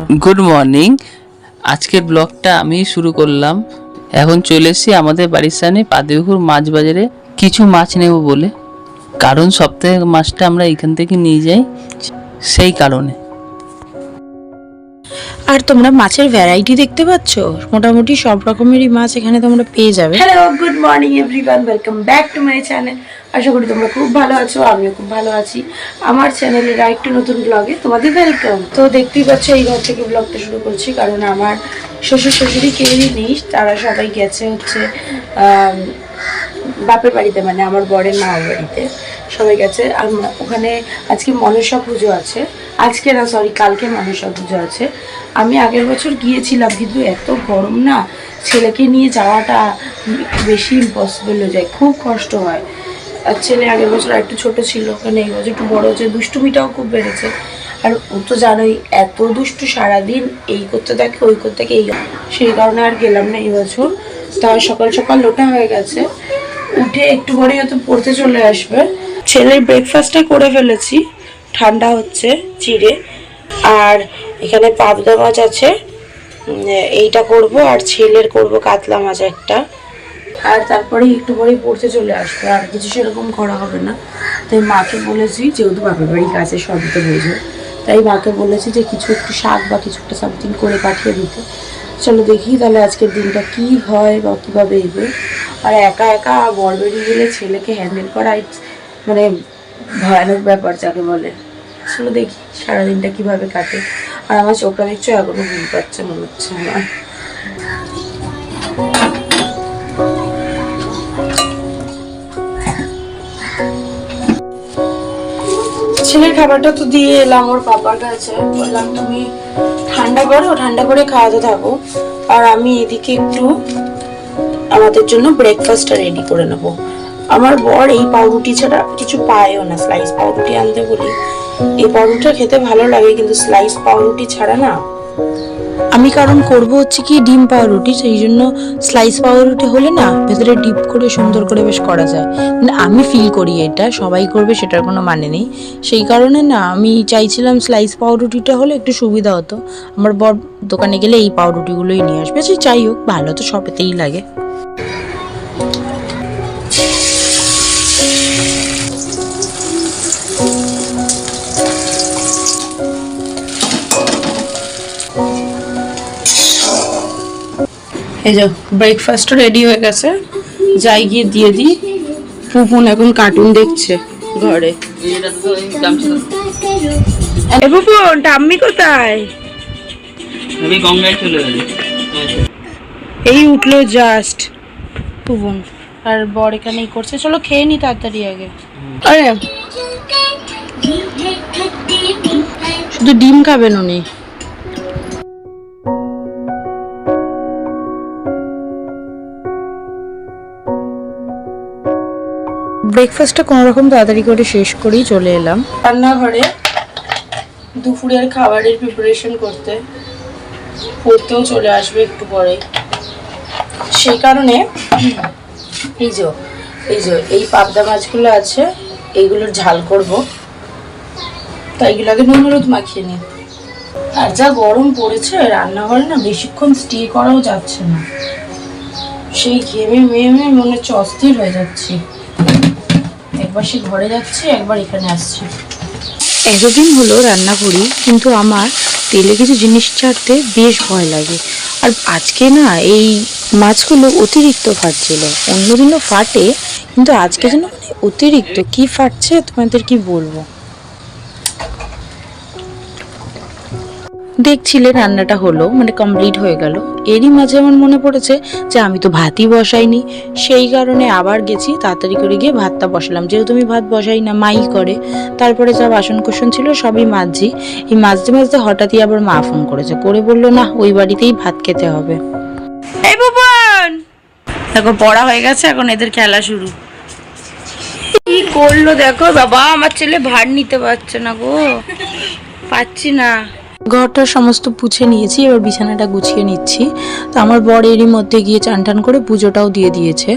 Good morning আজকের ব্লগটা আমি শুরু করলাম। এখন চলে এসেছি আমাদের বাড়ির সামনে পাদেপুকুর মাছ বাজারে। কিছু মাছ নেব বলে। কারণ সপ্তাহে মাছটা আমরা এখান থেকে নিয়ে যাই। সেই কারণে। আর তোমরা মাছের ভ্যারাইটি দেখতে পাচ্ছ? মোটামুটি সব রকমেরই মাছ এখানে তোমরা পেয়ে যাবে। Hello good morning everyone welcome back to my channel আশা করি তোমরা খুব ভালো আছো, আমিও খুব ভালো আছি। আমার চ্যানেলের আরেকটু নতুন ব্লগে তোমাদের ওয়েলকাম তো দেখতেই পাচ্ছ, এই ঘর থেকে ব্লগটা শুরু করছি, কারণ আমার শ্বশুর শাশুড়ি কেউই নেই, তারা সবাই গেছে হচ্ছে বাপের বাড়িতে মানে আমার বরের মা বাড়িতে। সবাই গেছে আর ওখানে আজকে মনসা পুজো আছে। আজকে না সরি কালকে মনসা পুজো আছে। আমি আগের বছর গিয়েছিলাম, কিন্তু এত গরম না, ছেলেকে নিয়ে যাওয়াটা বেশি ইম্পসিবল হয়ে যায়, খুব কষ্ট হয়। আর ছেলে আগের বছর একটু ছোট ছিল ওখানে এই বছর একটু বড় হচ্ছে, দুষ্টুমিটাও খুব বেড়েছে। আর ও তো জানোই, এত দুষ্টু সারাদিন এই করতে থাকে, ওই করতে থাকে, এই সেই কারণে আর গেলাম না এই বছর। তা সকাল সকাল লোটা হয়ে গেছে। উঠে একটু পরেই হয়তো পড়তে চলে আসবে। ছেলের ব্রেকফাস্টটা করে ফেলেছি। ঠান্ডা হচ্ছে চিড়ে। আর এখানে পাবদা মাছ আছে। এইটা করব আর ছেলের করব কাতলা মাছ একটা। আর তারপরে একটু পরেই পড়তে চলে আসবে। আর কিছু সেরকম করা হবে না। তাই মাকে বলেছি, যেহেতু বাপের বাড়ির কাছে সবই তো বোঝো, তাই মাকে বলেছি যে কিছু একটু শাক বা কিছু একটা সামথিং করে পাঠিয়ে দিতে। চলো দেখি তাহলে আজকের দিনটা কি হয় বা কীভাবে এগোয়। আর একা একা বর বেরিয়ে গেলে ছেলেকে হ্যান্ডেল করা মানে ভয়ানক ব্যাপার যাকে বলে। চলো দেখি সারাদিনটা কীভাবে কাটে। আর আমার চোখটা দেখছ, এখনও ঘুম পাচ্ছে মনে হচ্ছে আমার। ছেলের খাবারটা তো দিয়ে এলাম, ওর কাছে বললাম, তুমি ঠান্ডা করো, ঠান্ডা করে খাওয়াতে থাকো। আর আমি এদিকে একটু আমাদের জন্য ব্রেকফাস্টটা রেডি করে নেব। আমার বর এই পাউরুটি ছাড়া কিছু পায়ও না স্লাইস পাউরুটি আনতে বলি। এই পাউরুটিটা খেতে ভালো লাগে, কিন্তু স্লাইস পাউরুটি ছাড়া না। আমি কারণ করব হচ্ছে কি ডিম পাউরুটি সেই জন্য স্লাইস পাউরুটি হলে না ভেতরে ডিপ করে সুন্দর করে বেশ করা যায়। মানে আমি ফিল করি এটা, সবাই করবে সেটার কোনো মানে নেই। সেই কারণে না আমি চাইছিলাম স্লাইস পাউরুটিটা হলে একটু সুবিধা হতো। আমার বর দোকানে গেলে এই পাউরুটিগুলোই নিয়ে আসবে। সে যাই হোক, ভালো তো সবেতেই লাগে। এই যে ব্রেকফাস্টও রেডি হয়ে গেছে। যাই গিয়ে দিয়ে দিই। পুপুন এখন কার্টুন দেখছে ঘরে। পুপুন টাম্মি কোথায়? আমি গঙ্গায় চলে গেলি। এই উঠল জাস্ট পুপুন আর বর এখানেই করছে। চলো খেয়ে নি তাড়াতাড়ি আগে। আরে শুধু ডিম খাবেন উনি। ব্রেকফাস্টটা কোনো রকম তাড়াতাড়ি করে শেষ করেই চলে এলাম। রান্নাঘরে দুপুরের খাবারের প্রিপারেশন করতে পড়তেও চলে আসবে একটু পরে সেই কারণে এই যে এই যে, এই পাবদা মাছগুলো আছে, এইগুলোর ঝাল করব। তাই এগুলো আগে নুন হলুদ মাখিয়ে নিই। আর যা গরম পড়েছে, রান্নাঘরে না বেশিক্ষণ স্টে করাও যাচ্ছে না। সেই ঘেমে, মেয়ে মেয়ে মনে হচ্ছে অস্থির হয়ে যাচ্ছি। একবার ঘরে যাচ্ছি, একবার এখানে আসছি। এতদিন হলো রান্না করি কিন্তু আমার তেলে কিছু জিনিস ছাড়তে বেশ ভয় লাগে। আর আজকে না এই মাছগুলো অতিরিক্ত ফাটছিল। অন্যদিনও ফাটে, কিন্তু আজকে যেন মানে অতিরিক্ত। কি ফাটছে, তোমাদের কি বলব? দেখছিলে রান্নাটা হলো মানে কমপ্লিট হয়ে গেল। এরই মাঝে আমার মনে পড়েছে যে আমি তো ভাতই বসাইনি। সেই কারণে আবার গেছি, তাড়াতাড়ি করে গিয়ে ভাতটা বসালাম। যেহেতু আমি ভাত বসাই না, মাই করে। তারপরে যা বাসন কোসন ছিল সবই মাঝি এই মাজতে মাজতে হঠাৎই আবার মা ফোন করেছে। করে বলল না ওই বাড়িতেই ভাত খেতে হবে। দেখো, পড়া হয়ে গেছে, এখন এদের খেলা শুরু। কি করল দেখো, বাবা, আমার ছেলে ভার নিতে পারছে না গো। পাচ্ছি না। ঘরটা সমস্ত পুছে নিয়েছি, এবার বিছানাটা গুছিয়ে নিচ্ছি। তো আমার বর এরই মধ্যে গিয়ে চান টান করে পুজোটাও দিয়ে দিয়েছে।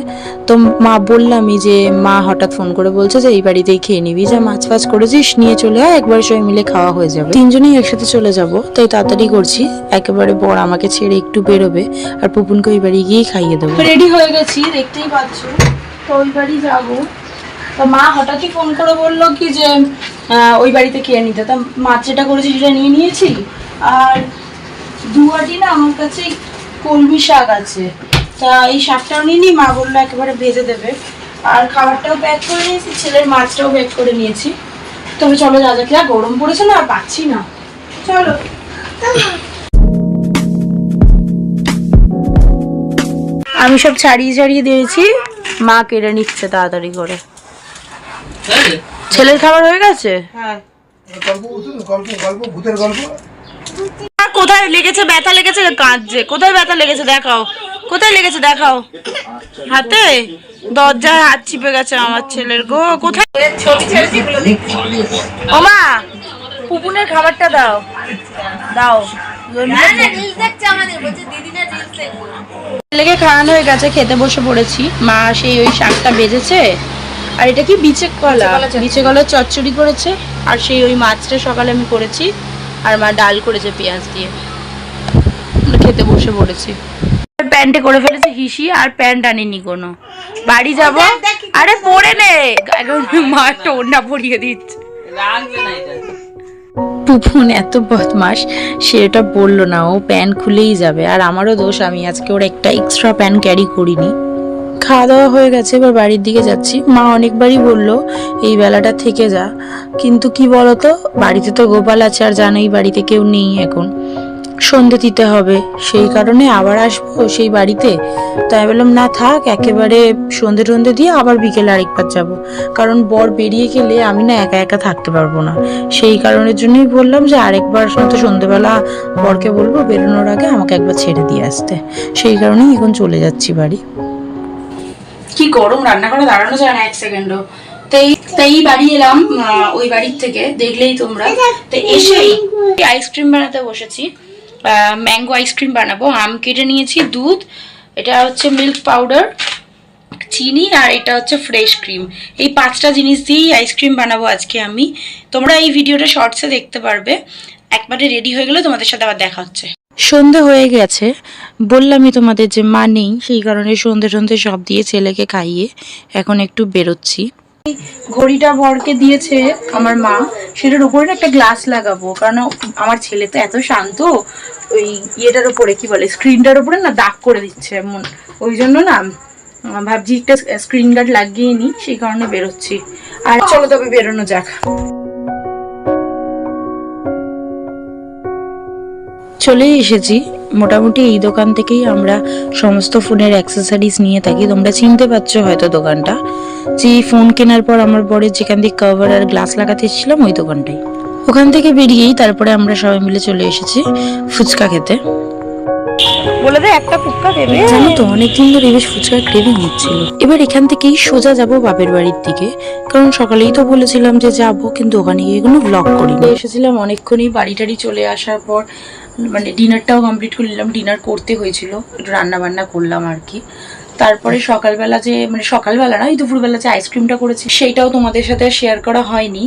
তো মা বললামই যে, মা হঠাৎ ফোন করে বলছে যে, এই বাড়িতেই খেয়ে নিবি, যা মাছ ফাছ করেছিস, নিয়ে চলে আয়, একবার সবাই মিলে খাওয়া হয়ে যাবে। তিনজনেই একসাথে চলে যাব, তাই তাড়াতাড়ি করছি। একেবারে বর আমাকে ছেড়ে একটু বেরোবে, আর পুপুনকে ওই বাড়ি গিয়েই খাইয়ে দেবো। রেডি হয়ে গেছি, দেখতেই পাচ্ছ। তো ওই বাড়ি যাব। তো মা হঠাৎই ফোন করে বলল কি যে ওই বাড়িতে খেয়ে নিতে। তা মাছ যেটা করেছি সেটা নিয়ে নিয়েছি আর দুয়াটি না আমার কাছে কলমি শাক আছে। তা এই শাকটাও নিয়ে নিই মা বলল একেবারে ভেজে দেবে। আর খাবারটাও প্যাক করে নিয়েছি, ছেলের মাছটাও প্যাক করে নিয়েছি। তবে চলো যা যা গরম পড়েছে না, আর পাচ্ছি না। চলো। আমি সব ছাড়িয়ে ছাড়িয়ে দিয়েছি, মা কেড়ে নিচ্ছে তাড়াতাড়ি করে। ছেলের খাবার হয়ে গেছে? আর কোথায় লেগেছে ব্যথা লেগেছে? কাঁদছে। কোথায় ব্যথা লেগেছে দেখাও। কোথায় লেগেছে দেখাও? হাতে? দরজায় হাত চিপে গেছে আমার ছেলের গো। কোথায়? ওমা পুপুনের খাবারটা দাও। দাও। ছেলেকে খাওয়ানো হয়ে গেছে খেতে বসে পড়েছি। মা সেই ওই শাকটা বেজেছে। আর এটা কি বিচে কলা? বিচে কলা চচ্চড়ি করেছে আর সেই ওই মাছটা সকালে আমি করেছি আর মা ডাল করেছে পেঁয়াজ দিয়ে। খেতে বসে পড়েছি। প্যান্টে করে ফেলেছে হিসি আর প্যান্ট আনিনি কোনো। বাড়ি যাব? আরে পরে নে! মা একটা ওড়না পরিয়ে দিচ্ছে। পুপুন এত বদমাস সে এটা বলল না ও প্যান্ট খুলেই যাবে। আর আমারও দোষ আমি আজকে ওর একটা এক্সট্রা প্যান্ট ক্যারি করিনি। খাওয়া দাওয়া হয়ে গেছে, এবার বাড়ির দিকে যাচ্ছি। মা অনেকবারই বলল, এই বেলাটা থেকে যা। কিন্তু কি বলতো, বাড়িতে তো গোপাল আছে, আর জানোই বাড়িতে কেউ নেই এখন। সন্ধে দিতে হবে, সেই কারণে আবার আসব সেই বাড়িতে। তাই বললাম, না থাক, একেবারে সন্ধে টন্ধে দিয়ে আবার বিকেলে আরেকবার যাব। কারণ বর বেরিয়ে গেলে আমি না একা একা থাকতে পারব না। সেই কারণের জন্যই বললাম যে, আরেকবার তো সন্ধেবেলা বরকে বলব, বেরোনোর আগে আমাকে একবার ছেড়ে দিয়ে আসতে। সেই কারণেই এখন চলে যাচ্ছি বাড়ি। কি গরম রান্না করে দাঁড়ানো যায় না এক সেকেন্ডও তাই তাই বাড়ি এলাম ওই বাড়ির থেকে, দেখলেই তোমরা। এসেই আইসক্রিম বানাতে বসেছি। ম্যাঙ্গো আইসক্রিম বানাবো, আম কেটে নিয়েছি, দুধ, এটা হচ্ছে মিল্ক পাউডার চিনি আর এটা হচ্ছে ফ্রেশ ক্রিম এই পাঁচটা জিনিস দিয়েই আইসক্রিম বানাবো আজকে আমি। তোমরা এই ভিডিওটা শর্টসে দেখতে পারবে। একবারে রেডি হয়ে গেলে তোমাদের সাথে আবার দেখা হচ্ছে। সন্ধে হয়ে গেছে। বললামই তোমাদের যে মা নেই, সেই কারণে সন্ধে সন্ধে সব দিয়ে ছেলেকে খাইয়ে এখন একটু বেরোচ্ছি। ঘড়িটা বরকে দিয়েছে আমার মা, সেটার উপরে একটা গ্লাস লাগাবো, কারণ আমার ছেলে তো এত শান্ত, ওই ইয়েটার উপরে, কি বলে, স্ক্রিনটার উপরে না দাগ করে দিচ্ছে এমন। ওই জন্য না, ভাবছি একটা স্ক্রিন গার্ড লাগিয়ে নিই, সেই কারণে বেরোচ্ছি। আর চলো তবে বেরোনো যাক। চলে এসেছি। মোটামুটি এই দোকান থেকেই আমরা সমস্ত ফোনের অ্যাক্সেসারিজ নিয়ে থাকি। তোমরা চিনতে পারছ হয়তো দোকানটা। যে ফোন কেনার পর আমার বরের যেখান থেকে কভার আর গ্লাস লাগাতে এসেছিলাম, ওই দোকানটাই। ওখান থেকে বেরিয়েই তারপরে আমরা সবাই মিলে চলে এসেছি ফুচকা খেতে। বলে দে একটা ফুচকা দেবে। জানো তো অনেকদিন ধরে বেশ ফুচকার ক্রেভিং হচ্ছিল। এবার এখান থেকেই সোজা যাব বাপের বাড়ির দিকে। কারণ সকালেই তো বলেছিলাম যে যাব কিন্তু ওখানে গিয়ে কোনো ব্লগ করিনি। এসেছিলাম অনেকক্ষণই বাড়ি টাড়ি চলে আসার পর মানে ডিনারটাও কমপ্লিট করে নিলাম। ডিনার করতে হয়েছিল একটু রান্না বান্না করলাম আর কি। তারপরে সকালবেলা যে মানে সকালবেলা না দুপুরবেলা যে আইসক্রিমটা করেছি, সেইটাও তোমাদের সাথে শেয়ার করা হয়নি।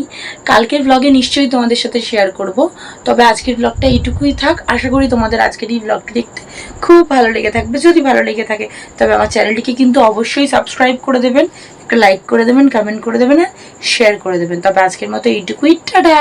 কালকের ব্লগে নিশ্চয়ই তোমাদের সাথে শেয়ার করব। তবে আজকের ব্লগটা এইটুকুই থাক। আশা করি তোমাদের আজকের এই ব্লগটি দেখতে খুব ভালো লেগে থাকবে। যদি ভালো লেগে থাকে, তবে আমার চ্যানেলটিকে কিন্তু অবশ্যই সাবস্ক্রাইব করে দেবেন, একটা লাইক করে দেবেন কমেন্ট করে দেবেন, আর শেয়ার করে দেবেন। তবে আজকের মতো এইটুকুই। টাটা!